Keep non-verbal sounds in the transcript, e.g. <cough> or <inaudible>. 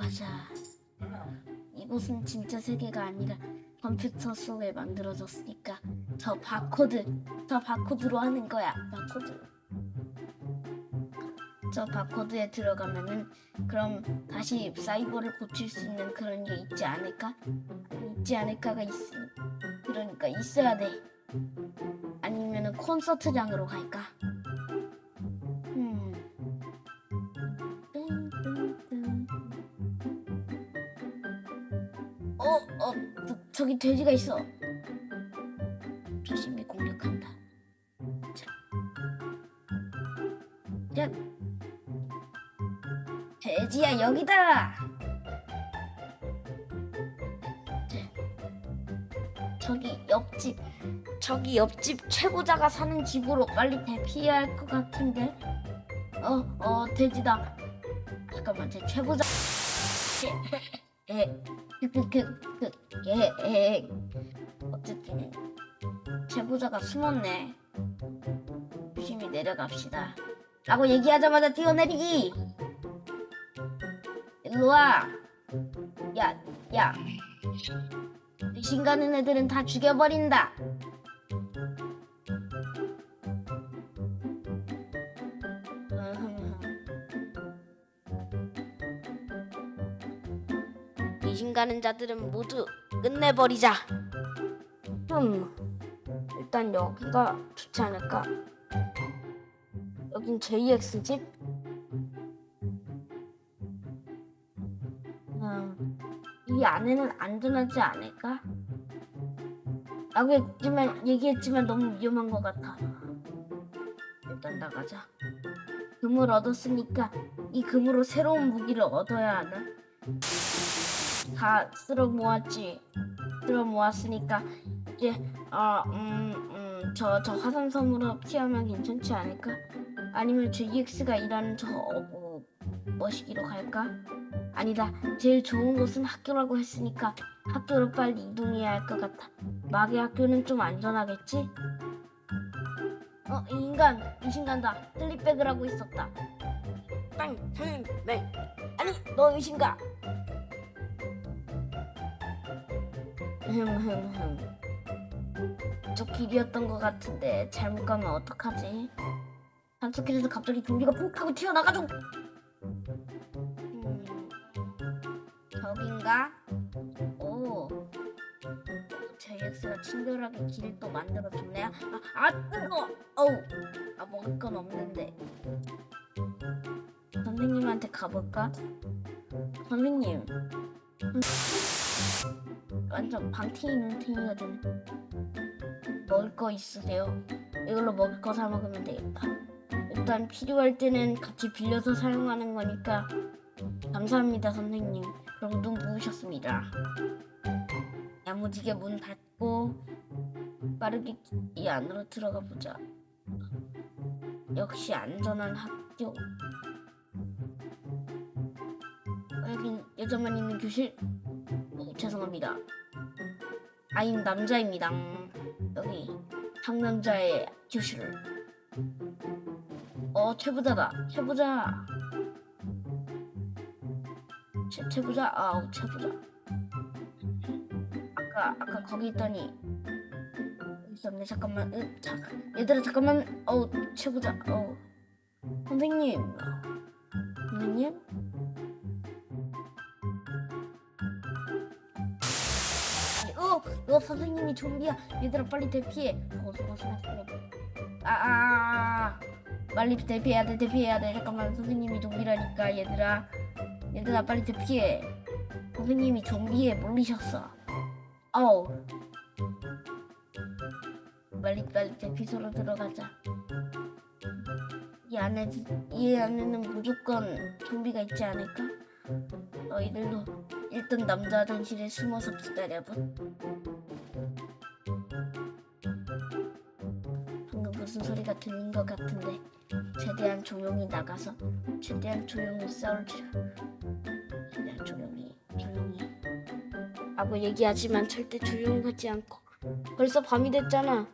맞아. 이곳은 진짜 세계가 아니라 컴퓨터 속에 만들어졌으니까 저 바코드, 저 바코드로 하는 거야. 바코드. 저 바코드에 들어가면은 그럼 다시 사이버를 고칠 수 있는 그런 게 있지 않을까? 있지 않을까가 있 그러니까 있어야 돼. 아니면은 콘서트장으로 갈까? 어, 어, 저, 저기 돼지가 있어. 조심히 공격한다. 자, 자, 돼지야 여기다. 자, 저기 옆집, 저기 옆집 최고자가 사는 집으로 빨리 대피해야 할 것 같은데. 어, 어, 돼지다. 잠깐만, 제 최고자. <laughs> 에, 그, 그, 그, 그, 예, 예. 어쨌든 제보자가 숨었네. 조심히 내려갑시다. 라고 얘기하자마자 뛰어내리기. 일로 와. 야, 야. 의심 가는 애들은 다 죽여버린다. 의심 가는 자들은 모두 끝내버리자. 음, 일단 여기가 좋지 않을까? 여긴 JX 집? 음, 이 안에는 안전하지 않을까? 라고 했지만, 얘기했지만 너무 위험한 것 같아. 일단 나가자. 금을 얻었으니까 이 금으로 새로운 무기를 얻어야 하나? 다 쓸어 모았지. 쓸어 모았으니까 이제 어음음저 저 화산 섬으로 피하면 괜찮지 않을까? 아니면 JX가 일하는 저 어, 머시기로 갈까? 아니다. 제일 좋은 곳은 학교라고 했으니까 학교로 빨리 이동해야 할 것 같아. 마계 학교는 좀 안전하겠지? 어, 이 인간, 의심간다. 뜰리백을 하고 있었다. 빵, 흠, 맹. 아니, 너 의심가. 흠흠흠. 저 길이었던 것 같은데 잘못 가면 어떡하지? 단속길에서 갑자기 좀비가 푹 하고 튀어나가지고 음, 저긴가? 오 JX가 친절하게 길을 또 만들어줬네요 아, 아 뜨거! 어우 아 먹을 건 없는데 선생님한테 가볼까? 선생님 완전 방탱이 눈탱이거든. 먹을 거 있으세요? 이걸로 먹을 거 사 먹으면 되겠다. 일단 필요할 때는 같이 빌려서 사용하는 거니까 감사합니다 선생님. 그럼 눈 부으셨습니다. 야무지게 문 닫고 빠르게 이 안으로 들어가 보자. 역시 안전한 학교. 어, 여긴 여자만 있는 교실. 어, 죄송합니다. 아임 남자입니다. 여기 상남자의 교실. 어 최부자다. 최부자. 최 최부자. 아우 최부자. 아까 아까 거기 있더니 있었네. 잠깐만. 으, 자, 얘들아 잠깐만. 어우 최부자. 어 선생님. 선생님. 너 선생님이 좀비야. 얘들아 빨리 대피해. 어, 저거 저거 저거. 아, 아, 아, 빨리 대피해야 돼, 대피해야 돼. 잠깐만, 선생님이 좀비라니까, 얘들아. 얘들아 빨리 대피해. 선생님이 좀비에 몰리셨어. 어우. 빨리 빨리 대피소로 들어가자. 이 안에 이 안에는 무조건 좀비가 있지 않을까? 너희들도 일단 남자 화장실에 숨어서 기다려봐. 방금 무슨 소리가 들린 것 같은데 최대한 조용히 나가서 최대한 조용히 싸울자. 최대한 조용히 조용히 하고 얘기하지만 절대 조용하지 않고 벌써 밤이 됐잖아.